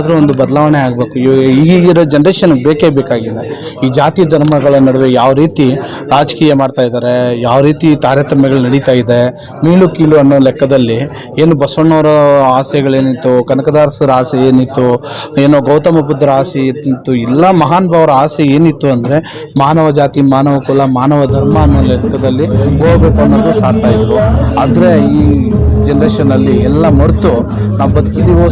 ಆದ್ರೂ ಒಂದು ಬದಲಾವಣೆ ಆಗಬೇಕು. ಈಗಿರೋ ಜನ್ರೇಷನ್ ಬೇಕೇ ಬೇಕಾಗಿದೆ. ಈ ಜಾತಿ ಧರ್ಮಗಳ ನಡುವೆ ಯಾವ ರೀತಿ ರಾಜಕೀಯ ಮಾಡ್ತಾ ಇದ್ದಾರೆ, ಯಾವ ರೀತಿ ತಾರತಮ್ಯಗಳು ನಡೀತಾ ಇದೆ, ಮೀಳು ಕೀಳು ಅನ್ನೋ ಲೆಕ್ಕದಲ್ಲಿ ಏನು ಬಸವಣ್ಣವರ ಆಸೆಗಳೇನಿತ್ತು, ಕನಕದಾಸರ ಆಸೆ ಏನಿತ್ತು, ಏನೋ ಗೌತಮ ಬುದ್ಧರ ಆಸೆ ಇತ್ತು ಎಲ್ಲ ಮಹಾನ್ ಭಾವರ ಆಸೆ ಏನಿತ್ತು ಅಂದರೆ ಮಾನವ ಜಾತಿ, ಮಾನವ ಕುಲ, ಮಾನವ ಧರ್ಮ ಅನ್ನೋ ಲೆಕ್ಕದಲ್ಲಿ ಹೋಗಬೇಕು ಅನ್ನೋದು ಸಾರ್ತಾ ಇದ್ರು ಆದರೆ ಈ ಜನರೇಷನ್ ಅಲ್ಲಿ ಎಲ್ಲ ಮರೆತು ನಾವು ಬದುಕಿದೀವೋ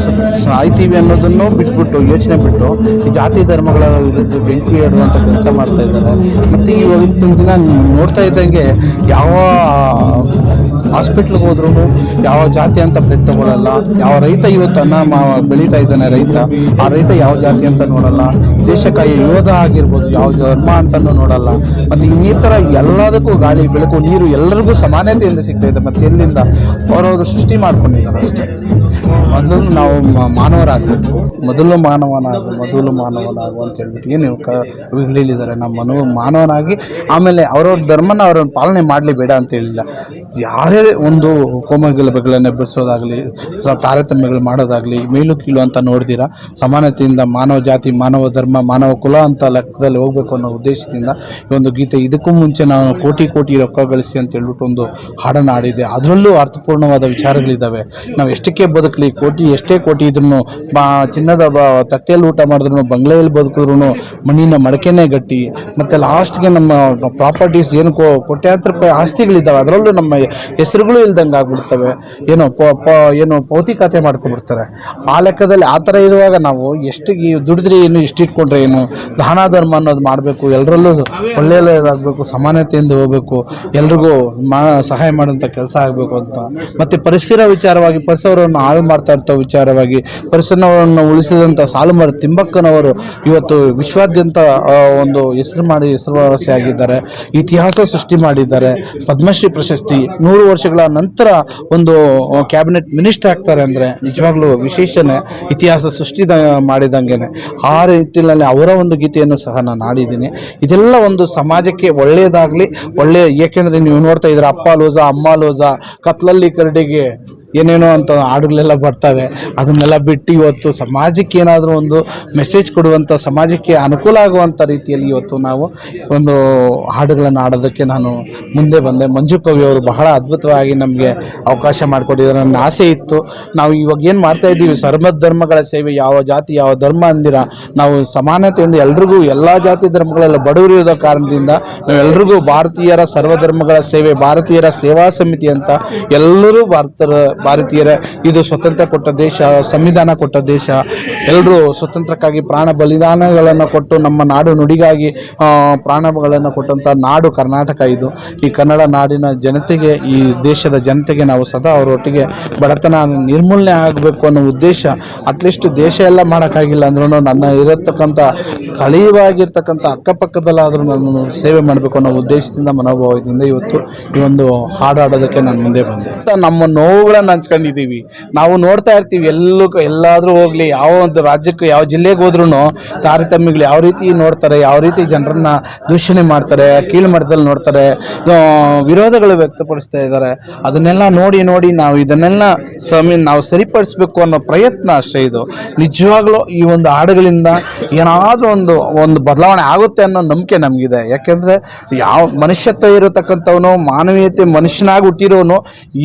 ಸಾಯ್ತೀವಿ ಅನ್ನೋದನ್ನು ಬಿಟ್ಬಿಟ್ಟು, ಯೋಚನೆ ಬಿಟ್ಟು ಈ ಜಾತಿ ಧರ್ಮಗಳ ವಿರುದ್ಧ ಬೆಂಕಿ ಇಡುವಂಥ ಕೆಲಸ ಮಾಡ್ತಾ ಇದ್ದಾರೆ. ಮತ್ತು ಇವತ್ತಿನ ದಿನ ನೋಡ್ತಾ ಇದ್ದಂಗೆ ಯಾವ ಹಾಸ್ಪಿಟ್ಲ್ಗೆ ಹೋದ್ರೂ ಯಾವ ಜಾತಿ ಅಂತ ಬ್ಲಡ್ ತಗೊಳ್ಳಲ್ಲ ಯಾವ ರೈತ ಇವತ್ತು ಅನ್ನ ಮಾ ಬೆಳೀತಾ ಇದ್ದಾನೆ ರೈತ, ಆ ರೈತ ಯಾವ ಜಾತಿ ಅಂತ ನೋಡಲ್ಲ. ದೇಶಕ್ಕಾಗಿ ಯೋಧ ಆಗಿರ್ಬೋದು ಯಾವ ಧರ್ಮ ಅಂತಲೂ ನೋಡಲ್ಲ. ಮತ್ತು ಇನ್ನಿತರ ಎಲ್ಲದಕ್ಕೂ ಗಾಳಿ, ಬೆಳಕು, ನೀರು ಎಲ್ಲರಿಗೂ ಸಮಾನತೆಯಿಂದ ಸಿಗ್ತಾ ಇದೆ. ಮತ್ತು ಎಲ್ಲಿಂದ? ಅವರವರು ಸೃಷ್ಟಿ ಮಾಡ್ಕೊಂಡಿದ್ದಾರೆ ಅಷ್ಟೇ. ಮೊದಲು ನಾವು ಮಾನವರಾಗಬೇಕು. ಮೊದಲು ಮಾನವನಾಗು ಮೊದಲು ಮಾನವನಾಗು ಅಂತ ಹೇಳ್ಬಿಟ್ಟು ಏನು ಕ ಹೇಳಿದ್ದಾರೆ ನಮ್ಮ ಮನು ಮಾನವನಾಗಿ ಆಮೇಲೆ ಅವ್ರವ್ರ ಧರ್ಮನ ಅವ್ರನ್ನ ಪಾಲನೆ ಮಾಡಲಿ ಬೇಡ ಅಂತ ಹೇಳಿಲ್ಲ. ಯಾರೇ ಒಂದು ಕೋಮಗಲಭೆಗಳನ್ನು ಎಬ್ಬಿಸೋದಾಗಲಿ, ಸ, ತಾರತಮ್ಯಗಳು ಮಾಡೋದಾಗಲಿ, ಮೇಲು ಕೀಳು ಅಂತ ನೋಡ್ದಿರ, ಸಮಾನತೆಯಿಂದ ಮಾನವ ಜಾತಿ, ಮಾನವ ಧರ್ಮ, ಮಾನವ ಕುಲ ಅಂತ ಲೆಕ್ಕದಲ್ಲಿ ಹೋಗ್ಬೇಕು ಅನ್ನೋ ಉದ್ದೇಶದಿಂದ ಈ ಒಂದು ಗೀತೆ ಇದಕ್ಕೂ ಮುಂಚೆ ನಾವು ಕೋಟಿ ಕೋಟಿ ರೊಕ್ಕ ಗಳಿಸಿ ಅಂತ ಹೇಳ್ಬಿಟ್ಟು ಒಂದು ಹಾಡನ್ನು ಆಡಿದೆ ಅದರಲ್ಲೂ ಅರ್ಥಪೂರ್ಣವಾದ ವಿಚಾರಗಳಿದ್ದಾವೆ ನಾವು ಎಷ್ಟಕ್ಕೆ ಬದುಕಲಿ ಕೋಟಿ, ಎಷ್ಟೇ ಕೋಟಿ ಇದ್ರೂ ಬಾ, ಚಿನ್ನದ ತಟ್ಟೆಯಲ್ಲಿ ಊಟ ಮಾಡಿದ್ರು ಬಂಗ್ಲೆಯಲ್ಲಿ ಬದುಕಿದ್ರು ಮಣ್ಣಿನ ಮಡಕೆನೇ ಗಟ್ಟಿ. ಮತ್ತು ಲಾಸ್ಟ್ಗೆ ನಮ್ಮ ಪ್ರಾಪರ್ಟೀಸ್ ಏನು ಕೋಟ್ಯಾಂತರ ರೂಪಾಯಿ ಆಸ್ತಿಗಳಿದ್ದಾವೆ, ಅದರಲ್ಲೂ ನಮ್ಮ ಹೆಸರುಗಳು ಇಲ್ದಂಗೆ ಆಗ್ಬಿಡ್ತವೆ. ಏನೋ, ಪ ಪ, ಏನು ಖಾತೆ ಮಾಡ್ಕೊಂಡ್ಬಿಡ್ತಾರೆ. ಆ ಲೆಕ್ಕದಲ್ಲಿ ಆ ಥರ ಇರುವಾಗ ನಾವು ಎಷ್ಟು ದುಡಿದ್ರೆ ಏನು ಎಷ್ಟು ಇಟ್ಕೊಂಡ್ರೆ ಏನು, ದಾನ, ಧರ್ಮ ಅನ್ನೋದು ಮಾಡಬೇಕು ಎಲ್ಲರಲ್ಲೂ ಒಳ್ಳೆಯದಾಗಬೇಕು ಸಮಾನತೆಯಿಂದ ಹೋಗಬೇಕು, ಎಲ್ರಿಗೂ ಮಾ, ಸಹಾಯ ಮಾಡುವಂಥ ಕೆಲಸ ಆಗಬೇಕು ಅಂತ. ಮತ್ತು ಪರಿಸರ ವಿಚಾರವಾಗಿ ಪರಿಸರವನ್ನು ಹಾಳು ಮಾಡ್ತಾ ಇರ್ತ ವಿಚಾರವಾಗಿ ಪರಿಸರವನ್ನು ಉಳಿಸಿದಂಥ ಸಾಲುಮರ ತಿಂಬಕ್ಕನವರು ಇವತ್ತು ವಿಶ್ವಾದ್ಯಂತ ಒಂದು ಹೆಸರು ಮಾಡಿ ಹೆಸರುವಾಸಿಯಾಗಿದ್ದಾರೆ ಇತಿಹಾಸ ಸೃಷ್ಟಿ ಮಾಡಿದ್ದಾರೆ. ಪದ್ಮಶ್ರೀ ಪ್ರಶಸ್ತಿ. ನೂರು ವರ್ಷಗಳ ನಂತರ ಒಂದು ಕ್ಯಾಬಿನೆಟ್ ಮಿನಿಸ್ಟರ್ ಆಗ್ತಾರೆ ಅಂದರೆ ನಿಜವಾಗ್ಲೂ ವಿಶೇಷನೇ ಇತಿಹಾಸ ಸೃಷ್ಟಿ ಮಾಡಿದಂಗೆನೆ. ಆ ರೀತಿಯಲ್ಲಿ ಅವರ ಒಂದು ಗೀತೆಯನ್ನು ಸಹ ನಾನು ಆಡಿದ್ದೀನಿ ಇದೆಲ್ಲ ಒಂದು ಸಮಾಜಕ್ಕೆ ಒಳ್ಳೆಯದಾಗಲಿ, ಒಳ್ಳೆಯ ಏಕೆಂದರೆ ನೀವು ನೋಡ್ತಾ ಇದ್ರೆ ಅಪ್ಪ ಲೋಜ, ಅಮ್ಮ ಲೋಜ, ಕತ್ಲಲ್ಲಿ ಕರಡಿಗೆ ಏನೇನೋ ಅಂತ ಹಾಡುಗಳೆಲ್ಲ ಬರ್ತವೆ ಅದನ್ನೆಲ್ಲ ಬಿಟ್ಟು ಇವತ್ತು ಸಮಾಜಕ್ಕೆ ಏನಾದರೂ ಒಂದು ಮೆಸೇಜ್ ಕೊಡುವಂಥ ಸಮಾಜಕ್ಕೆ ಅನುಕೂಲ ಆಗುವಂಥ ರೀತಿಯಲ್ಲಿ ಇವತ್ತು ನಾವು ಒಂದು ಹಾಡುಗಳನ್ನು ಆಡೋದಕ್ಕೆ ನಾನು ಮುಂದೆ ಬಂದೆ. ಮಂಜು ಕವಿ ಅವರು ಬಹಳ ಅದ್ಭುತವಾಗಿ ನಮಗೆ ಅವಕಾಶ ಮಾಡಿಕೊಟ್ಟಿದ್ದಾರೆ. ನನ್ನ ಆಸೆ ಇತ್ತು. ನಾವು ಇವಾಗ ಏನು ಮಾಡ್ತಾ ಇದ್ದೀವಿ? ಸರ್ವ ಧರ್ಮಗಳ ಸೇವೆ, ಯಾವ ಜಾತಿ, ಯಾವ ಧರ್ಮ ಅಂದಿರ ನಾವು ಸಮಾನತೆಯಿಂದ ಎಲ್ರಿಗೂ ಎಲ್ಲ ಜಾತಿ ಧರ್ಮಗಳೆಲ್ಲ ಬಡವರು ಇರೋ ಕಾರಣದಿಂದ ನಾವೆಲ್ಲರಿಗೂ ಭಾರತೀಯರ ಭಾರತೀಯರ ಸರ್ವಧರ್ಮಗಳ ಸೇವೆ, ಭಾರತೀಯರ ಸೇವಾ ಸಮಿತಿ ಅಂತ ಎಲ್ಲರೂ ಭಾರತರ ಭಾರತೀಯರ, ಇದು ಸ್ವತಂತ್ರ ಕೊಟ್ಟ ದೇಶ, ಸಂವಿಧಾನ ಕೊಟ್ಟ ದೇಶ ಎಲ್ಲರೂ ಸ್ವತಂತ್ರಕ್ಕಾಗಿ ಪ್ರಾಣ ಬಲಿದಾನಗಳನ್ನು ಕೊಟ್ಟು ನಮ್ಮ ನಾಡು ನುಡಿಗಾಗಿ ಪ್ರಾಣಗಳನ್ನು ಕೊಟ್ಟಂಥ ನಾಡು ಕರ್ನಾಟಕ ಇದು. ಈ ಕನ್ನಡ ನಾಡಿನ ಜನತೆಗೆ, ಈ ದೇಶದ ಜನತೆಗೆ ನಾವು ಸದಾ ಅವರೊಟ್ಟಿಗೆ ಬಡತನ ನಿರ್ಮೂಲನೆ ಆಗಬೇಕು ಅನ್ನೋ ಉದ್ದೇಶ ಅಟ್ಲೀಸ್ಟ್ ದೇಶ ಎಲ್ಲ ಮಾಡೋಕ್ಕಾಗಿಲ್ಲ ಅಂದ್ರೂ ನನ್ನ ಇರತಕ್ಕಂಥ, ಸ್ಥಳೀಯವಾಗಿರ್ತಕ್ಕಂಥ ಅಕ್ಕಪಕ್ಕದಲ್ಲಾದರೂ ನಾನು ಸೇವೆ ಮಾಡಬೇಕು ಅನ್ನೋ ಉದ್ದೇಶದಿಂದ, ಮನೋಭಾವದಿಂದ ಇವತ್ತು ಈ ಒಂದು ಹಾಡಾಡೋದಕ್ಕೆ ನಾನು ಮುಂದೆ ಬಂದೆ. ನಮ್ಮ ನೋವುಗಳನ್ನು ಹಂಚ್ಕೊಂಡಿದ್ದೀವಿ. ನಾವು ನೋಡ್ತಾ ಇರ್ತೀವಿ, ಎಲ್ಲೂ ಎಲ್ಲಾದರೂ ಹೋಗಲಿ, ಯಾವ ಒಂದು ರಾಜ್ಯಕ್ಕೆ, ಯಾವ ಜಿಲ್ಲೆಗೆ ಹೋದ್ರೂ ತಾರತಮ್ಯಗಳು ಯಾವ ರೀತಿ ನೋಡ್ತಾರೆ, ಯಾವ ರೀತಿ ಜನರನ್ನ ದೂಷಣೆ ಮಾಡ್ತಾರೆ ಕೀಳು ಮಟ್ಟದಲ್ಲಿ ನೋಡ್ತಾರೆ ವಿರೋಧಗಳು ವ್ಯಕ್ತಪಡಿಸ್ತಾ ಇದ್ದಾರೆ. ಅದನ್ನೆಲ್ಲ ನೋಡಿ ನೋಡಿ ನಾವು ಇದನ್ನೆಲ್ಲ ಸಮಿ ನಾವು ಸರಿಪಡಿಸ್ಬೇಕು ಅನ್ನೋ ಪ್ರಯತ್ನ ಅಷ್ಟೇ ಇದು. ನಿಜವಾಗ್ಲೂ ಈ ಒಂದು ಹಾಡುಗಳಿಂದ ಏನಾದರೂ ಒಂದು ಒಂದು ಬದಲಾವಣೆ ಆಗುತ್ತೆ ಅನ್ನೋ ನಂಬಿಕೆ ನಮಗಿದೆ. ಯಾಕೆಂದರೆ ಯಾವ ಮನುಷ್ಯತ್ವ ಇರತಕ್ಕಂಥವನು, ಮಾನವೀಯತೆ ಮನುಷ್ಯನಾಗಿ ಹುಟ್ಟಿರೋನು,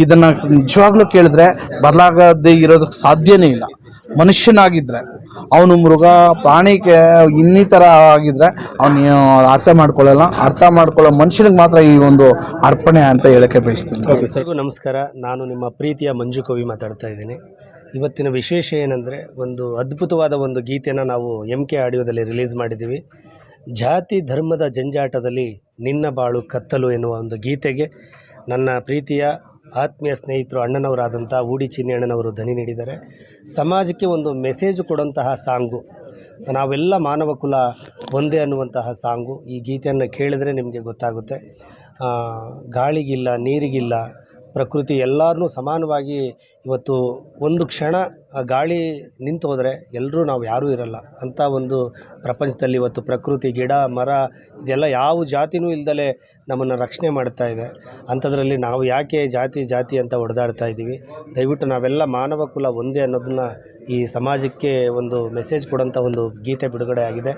ಇದನ್ನು ನಿಜವಾಗ್ಲೂ ಕೇಳಿದ್ರೆ ಬದಲಾಗದೇ ಇರೋದಕ್ಕೆ ಸಾಧ್ಯನೇ ಇಲ್ಲ. ಮನುಷ್ಯನಾಗಿದ್ದರೆ ಅವನು ಮೃಗ ಪ್ರಾಣಿಗೆ ಇನ್ನಿತರ ಆಗಿದ್ರೆ ಅವನು ಅರ್ಥ ಮಾಡ್ಕೊಳ್ಳಲ್ಲ. ಅರ್ಥ ಮಾಡ್ಕೊಳ್ಳೋ ಮನುಷ್ಯನಿಗೆ ಮಾತ್ರ ಈ ಒಂದು ಅರ್ಪಣೆ ಅಂತ ಹೇಳಕ್ಕೆ ಬಯಸ್ತೀನಿ. ಸರ್ಗೂ ನಮಸ್ಕಾರ. ನಾನು ನಿಮ್ಮ ಪ್ರೀತಿಯ ಮಂಜು ಕವಿ ಮಾತಾಡ್ತಾ ಇದ್ದೀನಿ. ಇವತ್ತಿನ ವಿಶೇಷ ಏನಂದರೆ, ಒಂದು ಅದ್ಭುತವಾದ ಒಂದು ಗೀತೆಯನ್ನು ನಾವು ಎಂ ಕೆ ಆಡಿಯೋದಲ್ಲಿ ರಿಲೀಸ್ ಮಾಡಿದ್ದೀವಿ. ಜಾತಿ ಧರ್ಮದ ಜಂಜಾಟದಲ್ಲಿ ನಿನ್ನ ಬಾಳು ಕತ್ತಲು ಎನ್ನುವ ಒಂದು ಗೀತೆಗೆ ನನ್ನ ಪ್ರೀತಿಯ ಆತ್ಮೀಯ ಸ್ನೇಹಿತರು, ಅಣ್ಣನವರಾದಂಥ ಊಡಿ ಚಿನ್ನಿ ಅಣ್ಣನವರು ಧ್ವನಿ ನೀಡಿದ್ದಾರೆ. ಸಮಾಜಕ್ಕೆ ಒಂದು ಮೆಸೇಜ್ ಕೊಡುವಂತಹ ಸಾಂಗು. ನಾವೆಲ್ಲ ಮಾನವ ಕುಲ ಒಂದೇ ಅನ್ನುವಂತಹ ಸಾಂಗು. ಈ ಗೀತೆಯನ್ನು ಕೇಳಿದರೆ ನಿಮಗೆ ಗೊತ್ತಾಗುತ್ತೆ. ಗಾಳಿಗಿಲ್ಲ, ನೀರಿಗಿಲ್ಲ ಪ್ರಕೃತಿ ಎಲ್ಲರನ್ನೂ ಸಮಾನವಾಗಿ ಇವತ್ತು ಒಂದು ಕ್ಷಣ ಗಾಳಿ ನಿಂತು ಹೋದರೆ ಎಲ್ಲರೂ ನಾವು ಯಾರೂ ಇರಲ್ಲ. ಅಂಥ ಒಂದು ಪ್ರಪಂಚದಲ್ಲಿ ಇವತ್ತು ಪ್ರಕೃತಿ, ಗಿಡ, ಮರ ಇದೆಲ್ಲ ಯಾವ ಜಾತಿನೂ ಇಲ್ದಲೆ ನಮ್ಮನ್ನು ರಕ್ಷಣೆ ಮಾಡ್ತಾ ಇದೆ. ಅಂಥದ್ರಲ್ಲಿ ನಾವು ಯಾಕೆ ಜಾತಿ ಜಾತಿ ಅಂತ ಹೊಡೆದಾಡ್ತಾ ಇದ್ದೀವಿ? ದಯವಿಟ್ಟು ನಾವೆಲ್ಲ ಮಾನವ ಕುಲ ಒಂದೇ ಅನ್ನೋದನ್ನ ಈ ಸಮಾಜಕ್ಕೆ ಒಂದು ಮೆಸೇಜ್ ಕೊಡೋಂಥ ಒಂದು ಗೀತೆ ಬಿಡುಗಡೆ ಆಗಿದೆ.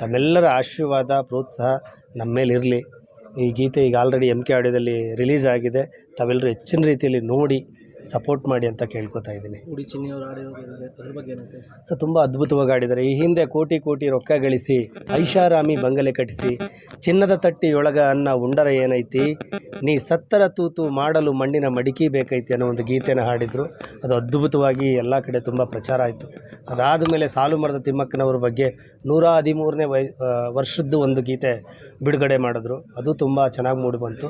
ತಮ್ಮೆಲ್ಲರ ಆಶೀರ್ವಾದ, ಪ್ರೋತ್ಸಾಹ ನಮ್ಮ ಮೇಲೆ ಇರಲಿ ಈ ಗೀತೆ ಈಗ ಆಲ್ರೆಡಿ ಎಂ ಕೆ ಆಡಿಯೋದಲ್ಲಿ ರಿಲೀಸ್ ಆಗಿದೆ. ತಾವೆಲ್ಲರೂ ಹೆಚ್ಚಿನ ರೀತಿಯಲ್ಲಿ ನೋಡಿ ಸಪೋರ್ಟ್ ಮಾಡಿ ಅಂತ ಕೇಳ್ಕೊತಾ ಇದ್ದೀನಿ. ಉಡಿ ಚಿನ್ನಿಯವರು ಆಡಿರೋದ್ರ ಅದ್ರ ಬಗ್ಗೆ ಏನಂತೆ ಸೊ ತುಂಬ ಅದ್ಭುತವಾಗಿ ಆಡಿದ್ದಾರೆ. ಈ ಹಿಂದೆ ಕೋಟಿ ಕೋಟಿ ರೊಕ್ಕ ಗಳಿಸಿ ಐಷಾರಾಮಿ ಬಂಗಲೆ ಕಟ್ಟಿಸಿ ಚಿನ್ನದ ತಟ್ಟಿಯೊಳಗ ಅನ್ನ ಉಂಡರ ಏನೈತಿ ನೀ ಸತ್ತರ ತೂತು ಮಾಡಲು ಮಣ್ಣಿನ ಮಡಿಕೆ ಬೇಕೈತಿ ಅನ್ನೋ ಒಂದು ಗೀತೆನ ಹಾಡಿದರು. ಅದು ಅದ್ಭುತವಾಗಿ ಎಲ್ಲ ಕಡೆ ತುಂಬ ಪ್ರಚಾರ ಆಯಿತು. ಅದಾದ ಮೇಲೆ ಸಾಲು ಮರದ ತಿಮ್ಮಕ್ಕನವ್ರ ಬಗ್ಗೆ ನೂರ ಹದಿಮೂರನೇ ವಯ ವರ್ಷದ್ದು ಒಂದು ಗೀತೆ ಬಿಡುಗಡೆ ಮಾಡಿದ್ರು. ಅದು ತುಂಬ ಚೆನ್ನಾಗಿ ಮೂಡಿಬಂತು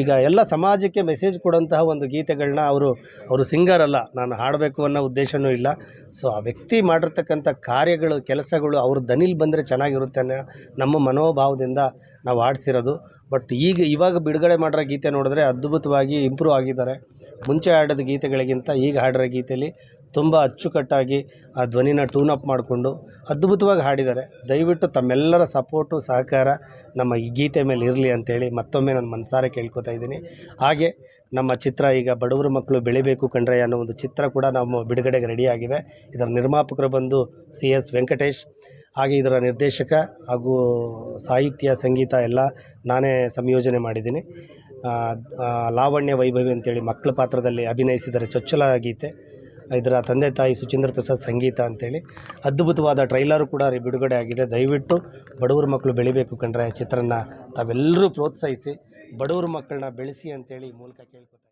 ಈಗ ಎಲ್ಲ ಸಮಾಜಕ್ಕೆ ಮೆಸೇಜ್ ಕೊಡೋಂತಹ ಒಂದು ಗೀತೆಗಳನ್ನ ಅವರು ಅವರು ಸಿಂಗರ್ ಅಲ್ಲ, ನಾನು ಹಾಡಬೇಕು ಅನ್ನೋ ಉದ್ದೇಶವೂ ಇಲ್ಲ. ಸೊ ಆ ವ್ಯಕ್ತಿ ಮಾಡಿರ್ತಕ್ಕಂಥ ಕಾರ್ಯಗಳು, ಕೆಲಸಗಳು ಅವ್ರ ದನಿಲ್ ಬಂದರೆ ಚೆನ್ನಾಗಿರುತ್ತೆ ಅನ್ನೋ ನಮ್ಮ ಮನೋಭಾವದಿಂದ ನಾವು ಆಡಿಸಿರೋದು ಬಟ್ ಈಗ ಇವಾಗ ಬಿಡುಗಡೆ ಮಾಡಿರೋ ಗೀತೆ ನೋಡಿದ್ರೆ ಅದ್ಭುತವಾಗಿ ಇಂಪ್ರೂವ್ ಆಗಿದ್ದಾರೆ. ಮುಂಚೆ ಹಾಡಿದ ಗೀತೆಗಳಿಗಿಂತ ಈಗ ಹಾಡಿರೋ ಗೀತೆಯಲ್ಲಿ ತುಂಬ ಅಚ್ಚುಕಟ್ಟಾಗಿ ಆ ಧ್ವನಿನ ಟೂನ್ ಅಪ್ ಮಾಡಿಕೊಂಡು ಅದ್ಭುತವಾಗಿ ಹಾಡಿದ್ದಾರೆ. ದಯವಿಟ್ಟು ತಮ್ಮೆಲ್ಲರ ಸಪೋರ್ಟು ಸಹಕಾರ ನಮ್ಮ ಈ ಗೀತೆ ಮೇಲೆ ಇರಲಿ ಅಂತೇಳಿ ಮತ್ತೊಮ್ಮೆ ನಾನು ಮನಸಾರೆ ಕೇಳ್ಕೊತಾ ಇದ್ದೀನಿ. ಹಾಗೆ ನಮ್ಮ ಚಿತ್ರ ಈಗ ಬಡವರ ಮಕ್ಕಳು ಬೆಳಿಬೇಕು ಕಂಡ್ರೆ ಅನ್ನೋ ಒಂದು ಚಿತ್ರ ಕೂಡ ನಮ್ಮ ಬಿಡುಗಡೆಗೆ ರೆಡಿಯಾಗಿದೆ ಇದರ ನಿರ್ಮಾಪಕರು ಬಂದು ಸಿ ಎಸ್ ವೆಂಕಟೇಶ್, ಹಾಗೆ ಇದರ ನಿರ್ದೇಶಕ ಹಾಗೂ ಸಾಹಿತ್ಯ, ಸಂಗೀತ ಎಲ್ಲ ನಾನೇ ಸಂಯೋಜನೆ ಮಾಡಿದ್ದೀನಿ. ಲಾವಣ್ಯ ವೈಭವಿ ಅಂತೇಳಿ ಮಕ್ಕಳ ಪಾತ್ರದಲ್ಲಿ ಅಭಿನಯಿಸಿದರೆ ಚೊಚ್ಚಲ ಗೀತೆ. ಇದರ ತಂದೆ ತಾಯಿ ಸುಚೀಂದ್ರ ಪ್ರಸಾದ್ ಸಂಗೀತ ಅಂತೇಳಿ ಅದ್ಭುತವಾದ ಟ್ರೈಲರು ಕೂಡ ಬಿಡುಗಡೆ ಆಗಿದೆ. ದಯವಿಟ್ಟು ಬಡವ್ರ ಮಕ್ಕಳು ಬೆಳಿಬೇಕು ಕಂಡ್ರೆ ಚಿತ್ರನ ತಾವೆಲ್ಲರೂ ಪ್ರೋತ್ಸಾಹಿಸಿ ಬಡವ್ರ ಮಕ್ಕಳನ್ನ ಬೆಳೆಸಿ ಅಂತೇಳಿ ಈ ಮೂಲಕ ಕೇಳ್ಕೊತಾರೆ